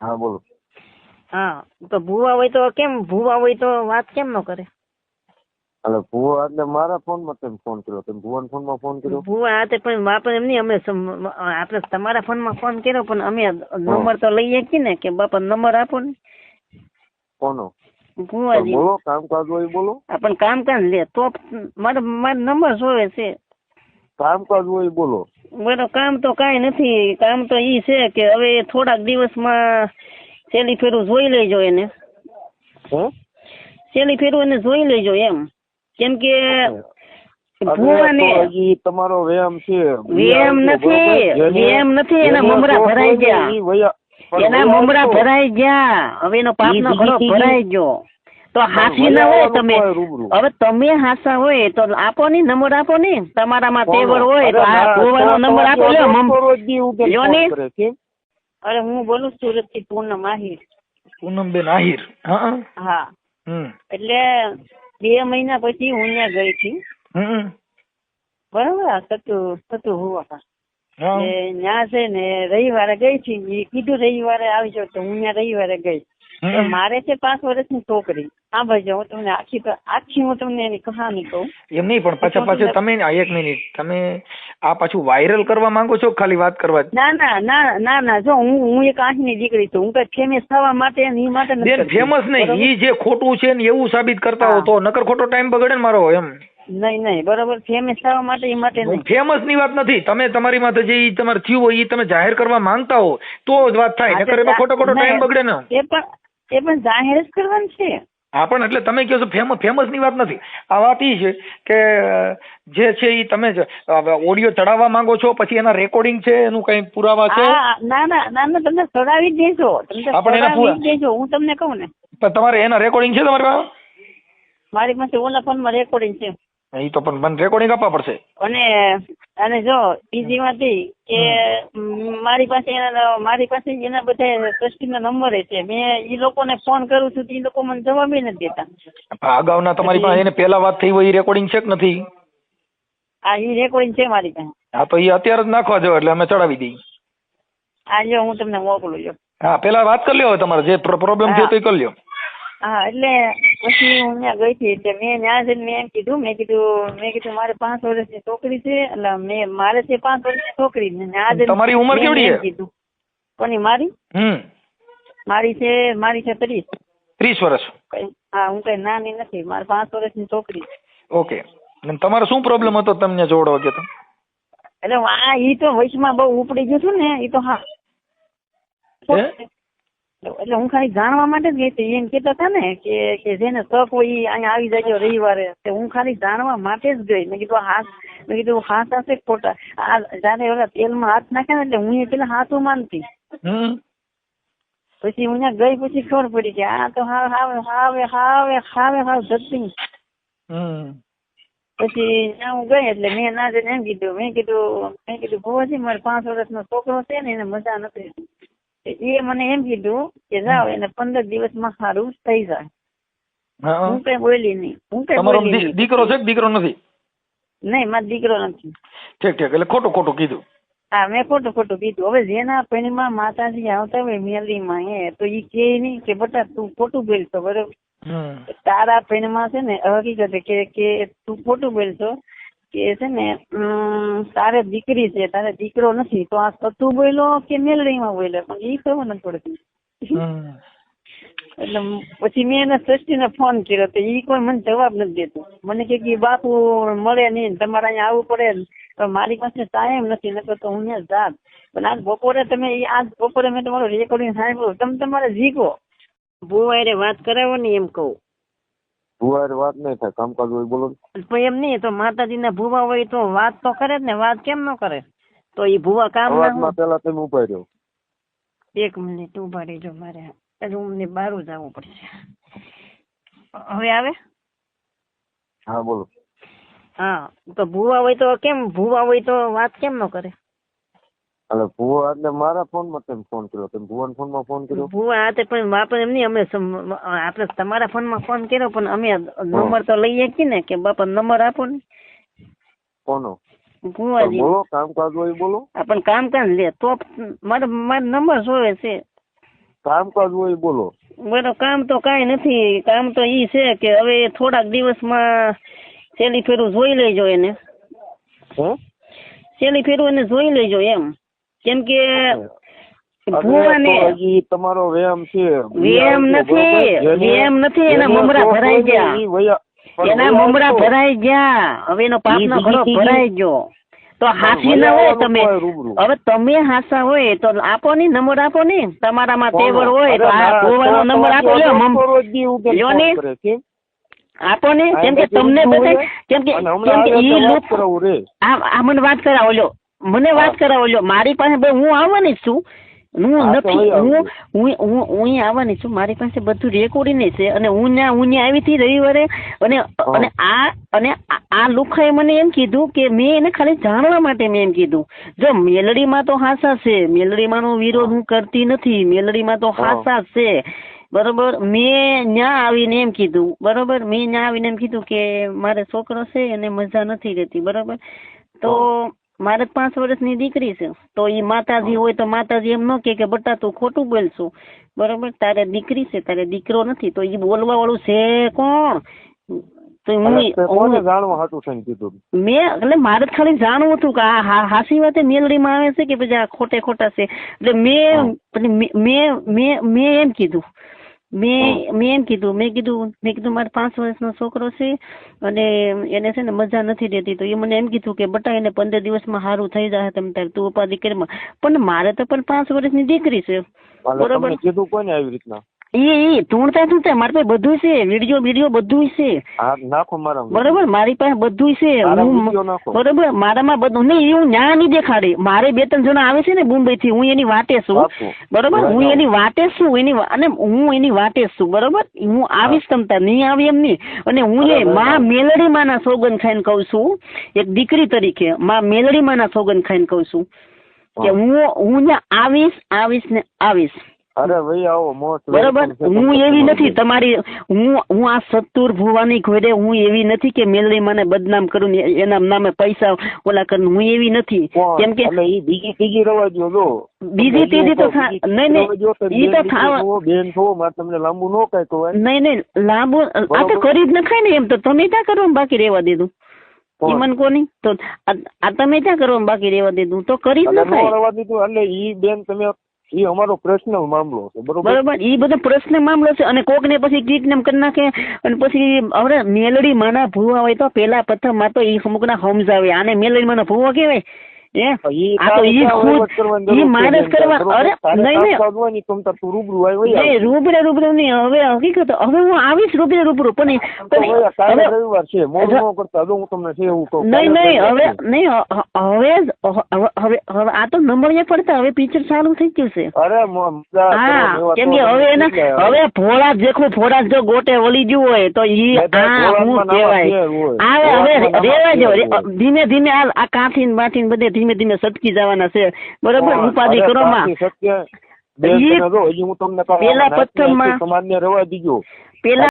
હા બોલો. હા તો ભૂવા હોય તો કેમ ભૂવા હોય તો વાત કેમ ન કરે? એટલે ભુવા એટલે મારા ફોનમાં તમે ફોન કર્યો? તમે ફોનમાં ફોન કર્યો? ભૂવા હાથે પણ બાપા એમ નહીં અમે આપણે તમારા ફોનમાં ફોન કર્યો પણ અમે નંબર તો લઈએ છીએ ને કે બાપા નંબર આપો ને. કોનો? ભૂવાજી. બોલો કામકાજ હોય બોલો. પણ કામ કામ લે તો મારે મારો નંબર જોવે છે. કામકાજ હોય બોલો. બરો કામ તો કાંઈ નથી કામ તો ઈ છે કે હવે થોડાક દિવસમાં સેલી ફેરું જોઈ લેજો એને. હે? છેલ્લી ફેરું એને જોઈ લેજો એમ. કેમ કે ભૂવાને હજી તમારો વ્યાયામ છે. વ્યાયામ નથી વ્યાયામ નથી એના મમરા ભરાઈ ગયા. એના મમરા ભરાઈ ગયા. હવે એનો પાપનો ઘડો ભરાઈ ગયો. તો હાસી ના હોય તમે. હવે તમે હાસા હોય તો આપો ને નંબર આપો ને. તમારામાં? તેવડ હોય તો આ ગોવાનો નંબર આપો. લ્યો ને. અરે હું બોલું સુરતથી પૂનમ આહિર. પૂનમબેન આહિર. હા હા. હમ. એટલે બે મહિના પછી હું ત્યાં ગઈ હતી. હમ બરાબર સતું સતુ સતુ હોવા ત્યાં છે ને રવિવારે ગઈ હતી. કીધું રવિવારે આવજો તો હું ત્યાં રવિવારે ગઈ. મારે છે પાંચ વર્ષની છોકરી. હા ભાઈ હું તમને આખી આખી હું તમને એની કહાની કહું. એમ નહીં પણ પાછા પાછું તમે એક મિનિટ તમે આ પાછું વાયરલ કરવા માંગો છો ખાલી વાત કરવા ના ના ના ના ના જો હું હું એક આંખની દીકરી છું. હું કઈ ફેમસ થવા માટે અને માટે બેન ફેમસ નહીં. એ જે ખોટું છે ને એવું સાબિત કરતા હો તો નકર ખોટો ટાઈમ બગડે ને મારો એમ. નહીં નહીં બરોબર. ફેમસ થવા માટે એ માટે નહીં. ફેમસની વાત નથી. તમે તમારી માથે જે તમારે થયું હોય એ તમે જાહેર કરવા માંગતા હો તો જ વાત થાય. નકર એમાં ખોટો ખોટો ટાઈમ બગડે ને. એ પણ એ પણ જાહેર જ કરવાનું છે. હા પણ એટલે તમે કહો છો ફેમસ ફેમસની વાત નથી. આ વાત એ છે કે જે છે એ તમે ઓડિયો ચડાવવા માંગો છો પછી એના રેકોર્ડિંગ છે એનું કઈ પુરાવા છે? ના ના ના ના તમને ચડાવી જ દેજો. તમને એના ચડાવી જ દેજો હું તમને કહું ને. પણ તમારે એના રેકોર્ડિંગ છે તમારી પાસે? મારી પાસે ઓલા ફોનમાં રેકોર્ડિંગ છે. એ તો પણ મને રેકોર્ડિંગ આપવા પડશે. અને અને જો બીજી વાત એ કે મારી પાસે એના મારી પાસે એના બધા ટ્રસ્ટીના નંબર છે. મેં એ લોકોને ફોન કરું છું તો ઈ લોકો મને જવાબ નથી દેતા. અગાઉના તમારી પાસે એને પહેલા વાત થઈ હોય એ રેકોર્ડિંગ છે કે નથી? આ એ રેકોર્ડિંગ છે મારી પાસે. હા તો એ અત્યારે જ નાખવા જો એટલે અમે ચડાવી દઈએ. આ જો હું તમને મોકલું છું હા પેલા વાત કરી લ્યો તમારે. જે પ્રોબ્લેમ છે તે કરી લ્યો. હા એટલે પછી હું ત્યાં ગઈ હતી એટલે મેં ત્યાં જઈને મેં એમ કીધું મેં કીધું મેં કીધું મારે પાંચ વર્ષની છોકરી છે એટલે મેં મારે છે પાંચ વર્ષની છોકરી ને ત્યાં જઈને તમારી ઉંમર કેવડી છે? કીધું. કોની મારી? હમ. મારી છે મારી છે ત્રીસ. ત્રીસ વર્ષ. હા હું કઈ નાની નથી મારે પાંચ વર્ષની છોકરી ઓકે. અને તમારો શું પ્રોબ્લેમ હતો તમને જોડો કે એટલે આ ઈ તો વયસમાં બહુ ઉપડી ગયું છું ને ઈ તો હા. હે? એટલે હું ખાલી જાણવા માટે જ ગઈ હતી. એમ કહેતા હતા ને કે કે જેને તક હોય એ અહીંયા આવી જાય રવિવારે. તે હું ખાલી જાણવા માટે જ ગઈ. મેં કીધું હાથ મેં કીધું હાથ હશે ખોટા? આ જયારે ઓલા તેલમાં હાથ નાખે ને એટલે હું એ પેલા હાથું માનતી પછી હું ત્યાં ગઈ પછી ખબર પડી કે આ તો હાવ હાવે હાવે હાવે હાવે હાવ જતી. પછી ત્યાં હું ગઈ એટલે મેં ના જઈને એમ કીધું મેં કીધું મેં કીધું ભુવાજી મારે પાંચ વર્ષનો છોકરો છે ને એને મજા નથી. એ મને એમ કીધું કે જાઓ એને પંદર દિવસમાં સારું થઈ જાય. હું કઈ બોલી નહીં હું કઈ તમારો દીકરો છે દીકરો નથી? નહીં મારો દીકરો નથી. ઠીક ઠીક એટલે ખોટું ખોટું કીધું. હા મેં ખોટું ખોટું કીધું. હવે જેના પૈણીમાં માતાજી આવતા હોય મેલીમાં એ તો ઈ કે નહીં કે બટા તું ખોટું બોલતો બરોબર? તારા પૈણમાં છે ને હકીકત કે કે તું ખોટું બોલતો કે છે ને તારે દીકરી છે તારે દીકરો નથી તો આ સતું બોલ્યો કે મેલડીમાં બોલ્યો? પણ ઈ ખબર નથી પડતી. એટલે પછી મેં એના સૃષ્ટિને ફોન કર્યો તો ઈ કોઈ મને જવાબ નથી દેતો. મને કે કે બાપુ મળે નહીં તમારે અહીંયા આવવું પડે મારી પાસે ટાઈમ નથી નકર તો હું ત્યાં જાત. પણ આજ બપોરે તમે આજ બપોરે મેં તમારું રેકોર્ડિંગ સાંભળ્યું. તમે તમારે જીકો ભુવારે વાત કરાવો ને એમ કહું. ભુવા વાત નહીં થાય કામકાજ હોય બોલો પણ એમ નહીં તો માતાજીના ભુવા હોય તો વાત તો કરે જ ને વાત કેમ ન કરે? તો ઈ ભુવા કામ પેલા તમે ઊભા રહ્યો. હોય એક મિનિટ ઊભા રહેજો મારે રૂમની બહાર જવું પડશે. હવે આવે? હા બોલો. હા તો ભુવા હોય તો કેમ ભુવા હોય તો વાત કેમ ન કરે? એટલે ભુવા એટલે મારા ફોનમાં કેમ ફોન કર્યો? તમે ભુવન ફોનમાં ફોન કર્યો? ભુવા હાથે પણ બાપા એમ નહીં અમે આપણે તમારા ફોનમાં ફોન કર્યો પણ અમે નંબર તો લઈએ છીએ ને કે બાપા નંબર આપો ને. કોનો? ભુવાજી બોલો કામકાજ હોય બોલો. પણ કામ કામ લે તો મારે મારો નંબર જોવે છે. કામકાજ હોય બોલો. મારો કામ તો કાંઈ નથી કામ તો ઈ છે કે હવે થોડાક દિવસમાં સેલી ફેરું જોઈ લેજો એને. સેલી ફેરું એને જોઈ લેજો એમ. કેમ કે તમારો વ્યાયામ છે. વ્યાયામ નથી, વ્યાયામ નથી, એના મમરા ભરાઈ ગયા. એના મમરા ભરાઈ ગયા. હવે એનો પાપનો ઘડો ભરાઈ ગયો. તો હાસી ના હોય તમે. હવે તમે હાસા હોય તો આપો ને નંબર આપો ને. તમારામાં? તેવડ હોય તો આ ગોવાનો નંબર આપો. લ્યો ને. આપો ને. કેમ કે તમને બધે. કેમ કે કેમ કે ઈ લોકો આ મને વાત કરાવો લ્યો. મને વાત કરાવો લ્યો. મારી પાસે હું આવવાની જ છું. હું નથી હું હું હું હું આવવાની છું. મારી પાસે બધું રેકોર્ડિંગ છે અને હું ત્યાં હું ત્યાં આવી હતી રવિવારે. અને અને આ અને આ- લુખાએ મને એમ કીધું કે મેં એને ખાલી જાણવા માટે મેં એમ કીધું. જો મેલડીમાં તો હાસા છે. મેલડીમાંનો વિરોધ હું કરતી નથી. મેલડીમાં તો હાસા છે. બરોબર? મેં ત્યાં આવીને એમ કીધું. બરોબર? મેં ત્યાં આવીને એમ કીધું કે મારે છોકરો છે અને મજા નથી રહેતી. બરોબર? તો મારે પાંચ વર્ષની દીકરી છે. તો એ માતાજી હોય તો માતાજી એમ ન કે કે બટા તું ખોટું બોલશું. બરોબર? તારે દીકરી છે તારે દીકરો નથી. તો એ બોલવા વાળું છે કોણ? તો હું જાણવા કીધું? મેં એટલે મારે ખાલી જાણવું હતું કે આ હાસી વાતે મેલડીમાં આવે છે કે પછી આ ખોટે ખોટા છે? એટલે મેં મેં મેં મેં એમ કીધું. મેં મેં એમ કીધું મેં કીધું મેં કીધું મારે પાંચ વર્ષનો છોકરો છે અને એને છે ને મજા નથી રહેતી. તો એ મને એમ કીધું કે બટા એને પંદર દિવસમાં સારું થઈ જાય તમે તારે તું ઉપાધિ કરી. પણ મારે તો પણ પાંચ વર્ષની દીકરી છે. બરોબર? કીધું કોને આવી રીતના? એ એ તુણતા તુણતા મારી પાસે બધું છે વીડિયો વીડિયો બધું છે. નાખો મારા બરોબર મારી પાસે બધું છે. હું બરોબર મારામાં બધું નહીં હું ન્યા નહીં દેખાડી. મારે બે ત્રણ જણા આવે છે ને મુંબઈ થી હું એની વાટે છું. બરોબર હું એની વાટે છું એની અને હું એની વાટે છું બરોબર? હું આવીશ તમતા નહીં આવી એમ નહીં. અને હું એ મા માં મેલડી માના સોગન ખાઈને કહું છું એક દીકરી તરીકે માં મેલડી માના સોગન ખાઈને કહું છું કે હું. હું ત્યાં આવીશ આવીશ ને આવીશ. અરે ભાઈ આવો મોસ્ટ બરોબર? હું એવી નથી તમારી હું હું આ સત્તુર ભુવાની ઘોડે હું એવી નથી કે મેલડી મને બદનામ કરું ને એના નામે પૈસા ઓલા કરું હું એવી નથી. કેમ કે એ બીજી ત્રીજી રવા દ્યો જો. બીજી ત્રીજી તો નહીં, નહીં, એ તો થાવા- બેન છો મારે તમને લાંબુ ન કાંઈ તો નહીં નહીં લાંબુ આ તો કરી જ નખાય ને એમ તો તમે ત્યાં કરવા બાકી રહેવા દીધું? ઈમન કોની? તો આ તમે ક્યાં કરવા બાકી રહેવા દીધું? તો કરી જ નખાય. રવા દીધું એટલે ઈ બેન તમે ઈ અમારો પ્રશ્ન મામલો છે, બરોબર? બરોબર એ બધો પ્રશ્ન મામલો છે અને કોક ને પછી કિડનેપ કરી નાખે અને પછી હવે મેલડી માના ભૂવા હોય તો પેલા પ્રથમમાં તો એ અમુક ના સમજાવે. આને મેલડી માના ભૂવા કહેવાય? આ તો તારે ઈ ક્યાં ખુદ વહીવટ કરવાની ઈ જરૂર મારે જ છે બેન? કરવા બરોબર? અરે તારે નહીં નહીં કામકાજ હોય ને તમ તાર તું રૂબરૂ આવી વહી નહીં આવ. રૂબરૂ રૂબરૂ હવે હકીકત હવે હું આવીશ રૂબરૂ રૂબરૂ પણ તો પણ ભાઈ કાલે હવે રવિવાર છે મોડું ન કરતા જો હું તમને છે એવું કહું નહીં નહીં હવે નહીં હ- હ- હવે હવે હવે હવે આ તો નંબરિયા પડતા હવે પિક્ચર ચાલુ થઈ ગયું છે અરે હા કેમ કે હવે એના હવે ભોળા દેખો ભોળા જો ગોટે વળી ગયું હોય તો ઈ આ હું કહેવાય આવે હવે રેવા જો. ધીમે ધીમે આ કાઠી બાઠી બધે ધીમે ધીમે સટકી જવાના છે. બરોબર? ઉપાધિ અરે કરો માં સાચી સત્ય બેન ઈ તમે જો હજી હું તમને કહું, પેલા પથ્થરમાં- પેલા